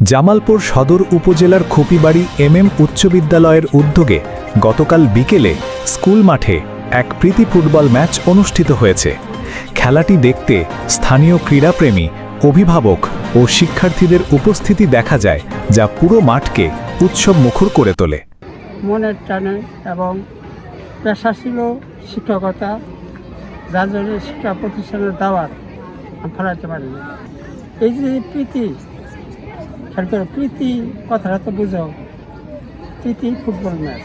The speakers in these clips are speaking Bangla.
জামালপুর সদর উপজেলার খোপিবাড়ি এম উচ্চ বিদ্যালয়ের উদ্যোগে গতকাল বিকেলে স্কুল মাঠে এক প্রীতি ফুটবল ম্যাচ অনুষ্ঠিত হয়েছে। খেলাটি দেখতে স্থানীয় ক্রীড়াপ্রেমী, অভিভাবক ও শিক্ষার্থীদের উপস্থিতি দেখা যায়, যা পুরো মাঠকে উৎসব মুখর করে তোলে। মনের টানে এবং পেশা ছিল শিক্ষকতা, যার জন্য শিক্ষা প্রতিষ্ঠানের দাওয়াত ফেলাতে পারি এই যে প্রীতি করে প্রীতি কথাটা তো বুঝো। প্রীতি ফুটবল ম্যাচ।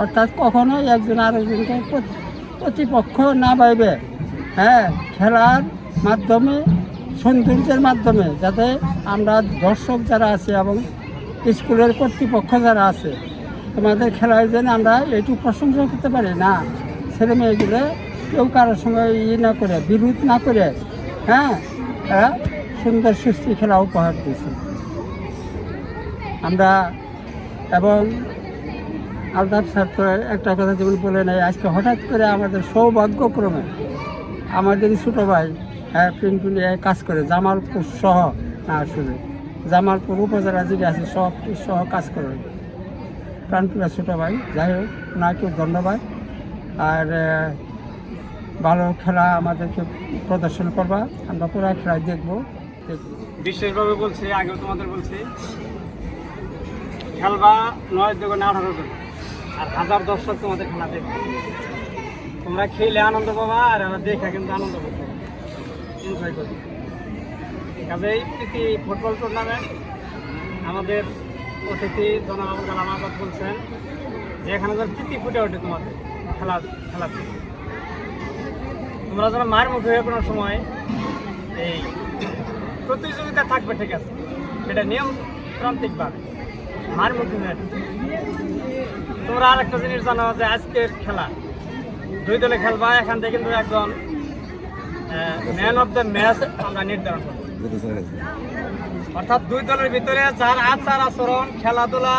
অর্থাৎ কখনোই একজন আরেকজনকে প্রতি- প্রতিপক্ষ না পাইবে হ্যাঁ খেলার মাধ্যমে, সৌন্দর্যের মাধ্যমে যাতে আমরা দর্শক যারা আছে এবং স্কুলের কর্তৃপক্ষ যারা আছে, তোমাদের খেলার জন্য আমরা একটু প্রশংসা করতে পারি। না, ছেলে মেয়েগুলো কেউ কারোর সঙ্গে ইয়ে না করে, বিরোধ না করে হ্যাঁ সুন্দর সুস্থি খেলা উপহার দিয়েছে। আমরা এবং আলতাফ স্যার তো একটা কথা যেমন বলে নাই, আজকে হঠাৎ করে আমাদের সৌভাগ্যক্রমে আমাদের ছোটো ভাই হ্যাঁ প্রিন্টুলিয়ায় কাজ করে, জামালপুর সহ, না, আসলে জামালপুর উপজেলা যেটা আছে, সব সহ কাজ করে। প্রাণপ্রিয়া ছোটো ভাই, যাই হোক ওনাকেও ধন্যবাদ। আর ভালো খেলা আমাদেরকে প্রদর্শন করবা, আমরা পুরো খেলা দেখব দেখব। বিশেষভাবে বলছি, আগেও তোমাদের বলছি খেলবা, নয় দুগুণে আঠারো জন আর হাজার দর্শক তোমাদের খেলা দেখবে। তোমরা খেলে আনন্দ পাবা আর আমরা দেখে কিন্তু আনন্দ পাবো। এনজয় করবে। কাজেই প্রীতি ফুটবল টুর্নামেন্ট আমাদের অতিথি জনাব আবুল কালাম আজাদ বলছেন যে এখানে যেন প্রীতি ফুটে ওঠে তোমাদের খেলা খেলাতে তোমরা যেন মায়ের মুখে হয়ে কোনো সময় এই প্রতিযোগিতা থাকবে, ঠিক আছে? এটা নিয়ম প্রান্তিকভাবে মার তোমরা আর একটা জিনিস জানো যে আজকের খেলা। দুই দলে খেলবা, এখান থেকে কিন্তু একজন ম্যান অফ দ্য ম্যাচ আমরা নির্ধারণ করব। অর্থাৎ দুই দলের ভিতরে যার আচার আচরণ, খেলাধুলা,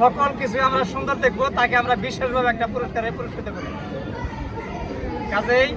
সকল কিছু আমরা সুন্দর দেখব, তাকে আমরা বিশেষভাবে একটা পুরস্কারে পুরস্কৃত করি। কাজেই